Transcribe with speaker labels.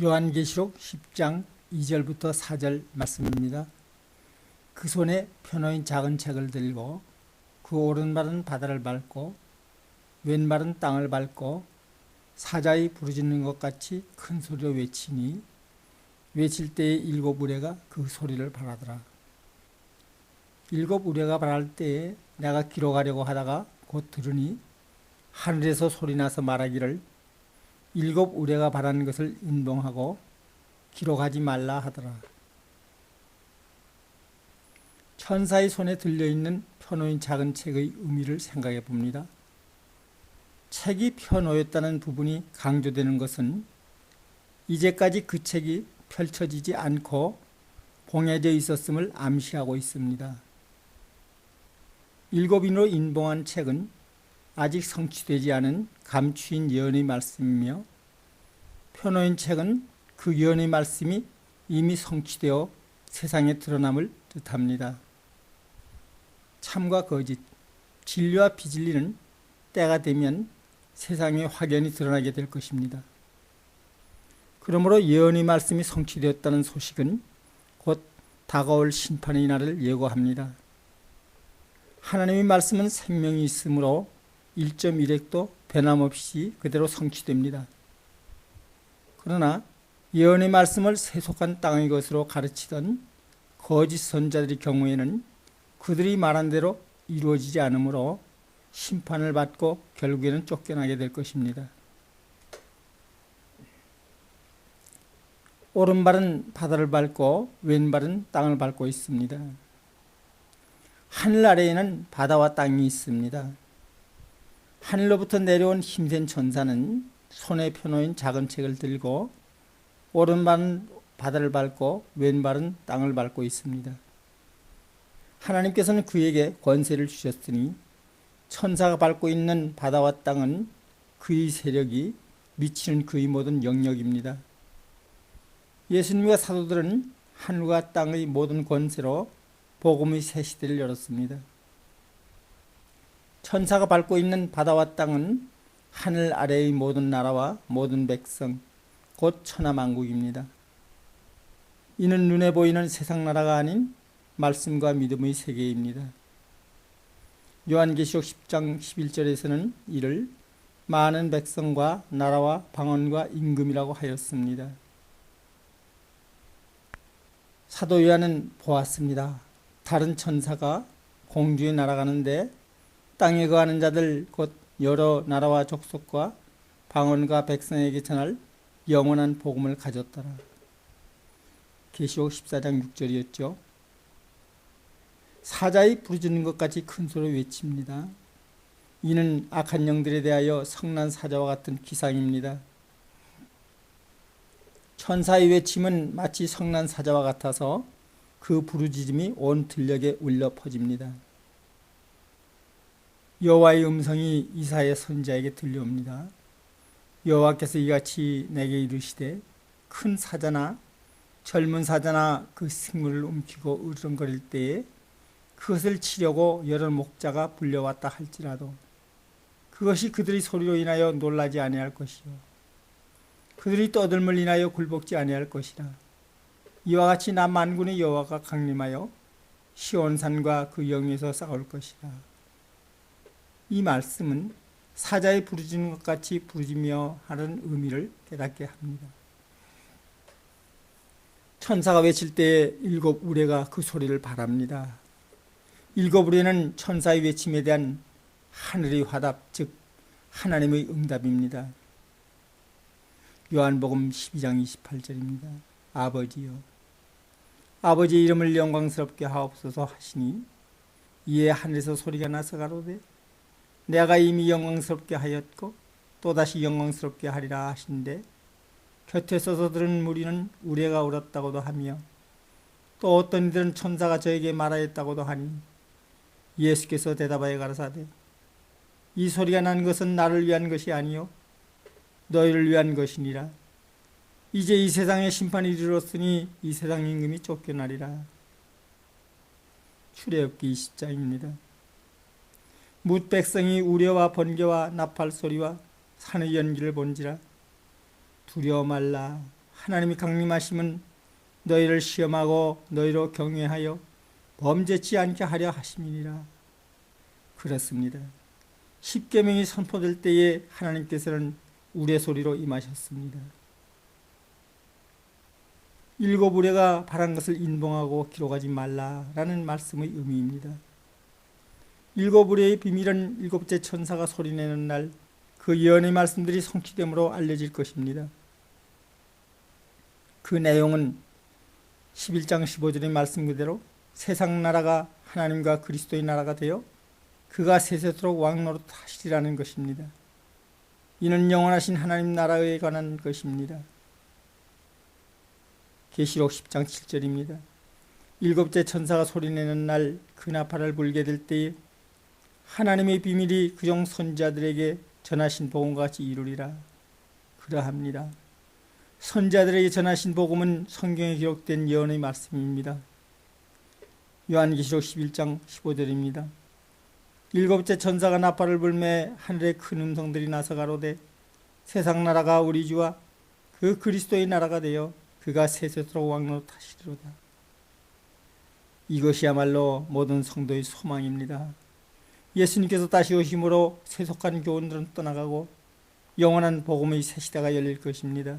Speaker 1: 요한계시록 10장 2절부터 4절 말씀입니다. 그 손에 편호인 작은 책을 들고 그 오른발은 바다를 밟고 왼발은 땅을 밟고 사자의 부르짖는 것 같이 큰 소리로 외치니 외칠 때에 일곱 우레가 그 소리를 발하더라. 일곱 우레가 발할 때에 내가 기록하려고 하다가 곧 들으니 하늘에서 소리 나서 말하기를 일곱 우레가 바라는 것을 인봉하고 기록하지 말라 하더라. 천사의 손에 들려있는 편호인 작은 책의 의미를 생각해 봅니다. 책이 편호였다는 부분이 강조되는 것은 이제까지 그 책이 펼쳐지지 않고 봉해져 있었음을 암시하고 있습니다. 일곱인으로 인봉한 책은 아직 성취되지 않은 감추인 예언의 말씀이며 편호인 책은 그 예언의 말씀이 이미 성취되어 세상에 드러남을 뜻합니다. 참과 거짓, 진리와 비진리는 때가 되면 세상에 확연히 드러나게 될 것입니다. 그러므로 예언의 말씀이 성취되었다는 소식은 곧 다가올 심판의 날을 예고합니다. 하나님의 말씀은 생명이 있으므로 1.1핵도 변함없이 그대로 성취됩니다. 그러나 예언의 말씀을 세속한 땅의 것으로 가르치던 거짓 선자들의 경우에는 그들이 말한 대로 이루어지지 않으므로 심판을 받고 결국에는 쫓겨나게 될 것입니다. 오른발은 바다를 밟고 왼발은 땅을 밟고 있습니다. 하늘 아래에는 바다와 땅이 있습니다. 하늘로부터 내려온 힘센 천사는 손에 펴놓인 작은 책을 들고 오른발은 바다를 밟고 왼발은 땅을 밟고 있습니다. 하나님께서는 그에게 권세를 주셨으니 천사가 밟고 있는 바다와 땅은 그의 세력이 미치는 그의 모든 영역입니다. 예수님과 사도들은 하늘과 땅의 모든 권세로 복음의 새 시대를 열었습니다. 천사가 밟고 있는 바다와 땅은 하늘 아래의 모든 나라와 모든 백성, 곧 천하만국입니다. 이는 눈에 보이는 세상 나라가 아닌 말씀과 믿음의 세계입니다. 요한계시록 10장 11절에서는 이를 많은 백성과 나라와 방언과 임금이라고 하였습니다. 사도 요한은 보았습니다. 다른 천사가 공주에 날아가는데 땅에 거하는 자들 곧 여러 나라와 족속과 방언과 백성에게 전할 영원한 복음을 가졌더라. 계시록 14장 6절이었죠. 사자의 부르짖는 것 같이 큰 소리로 외칩니다. 이는 악한 영들에 대하여 성난 사자와 같은 기상입니다. 천사의 외침은 마치 성난 사자와 같아서 그 부르짖음이 온 들녘에 울려 퍼집니다. 여호와의 음성이 이사의 선자에게 들려옵니다. 여호와께서 이같이 내게 이르시되 큰 사자나 젊은 사자나 그 생물을 움키고 으르렁거릴 때에 그것을 치려고 여러 목자가 불려왔다 할지라도 그것이 그들의 소리로 인하여 놀라지 아니할 것이요. 그들이 떠들물 인하여 굴복지 아니할 것이라. 이와 같이 나 만군의 여호와가 강림하여 시온산과 그 영에서 싸울 것이라 이 말씀은 사자의 부르짖는 것 같이 부르짖며 하는 의미를 깨닫게 합니다. 천사가 외칠 때 일곱 우레가 그 소리를 바랍니다. 일곱 우레는 천사의 외침에 대한 하늘의 화답, 즉 하나님의 응답입니다. 요한복음 12장 28절입니다. 아버지요. 아버지의 이름을 영광스럽게 하옵소서 하시니 이에 하늘에서 소리가 나서 가로되 내가 이미 영광스럽게 하였고 또다시 영광스럽게 하리라 하신데 곁에 서서 들은 무리는 우레가 울었다고도 하며 또 어떤 이들은 천사가 저에게 말하였다고도 하니 예수께서 대답하여 가라사대 이 소리가 난 것은 나를 위한 것이 아니요 너희를 위한 것이니라 이제 이 세상의 심판이 이르렀으니 이 세상 임금이 쫓겨나리라 출애굽기 20장입니다. 뭇 백성이 우려와 번개와 나팔 소리와 산의 연기를 본지라 두려워 말라 하나님이 강림하심은 너희를 시험하고 너희로 경외하여 범죄치 않게 하려 하심이니라. 그렇습니다. 십계명이 선포될 때에 하나님께서는 우레 소리로 임하셨습니다. 일곱 우레가 바란 것을 인봉하고 기록하지 말라라는 말씀의 의미입니다. 일곱 우레의 비밀은 일곱째 천사가 소리내는 날 그 예언의 말씀들이 성취됨으로 알려질 것입니다. 그 내용은 11장 15절의 말씀 그대로 세상 나라가 하나님과 그리스도의 나라가 되어 그가 세세토록 왕노릇 하시리라는 것입니다. 이는 영원하신 하나님 나라에 관한 것입니다. 계시록 10장 7절입니다. 일곱째 천사가 소리내는 날 그 나팔을 불게 될 때에 하나님의 비밀이 그종 선자들에게 전하신 복음과 같이 이루리라. 그러합니다. 선자들에게 전하신 복음은 성경에 기록된 예언의 말씀입니다. 요한계시록 11장 15절입니다. 일곱째 천사가 나팔을 불매 하늘에 큰 음성들이 나서 가로되 세상 나라가 우리 주와 그 그리스도의 나라가 되어 그가 세세토록 왕노릇하시리로다. 이것이야말로 모든 성도의 소망입니다. 예수님께서 다시 오심으로 세속한 교훈들은 떠나가고 영원한 복음의 새 시대가 열릴 것입니다.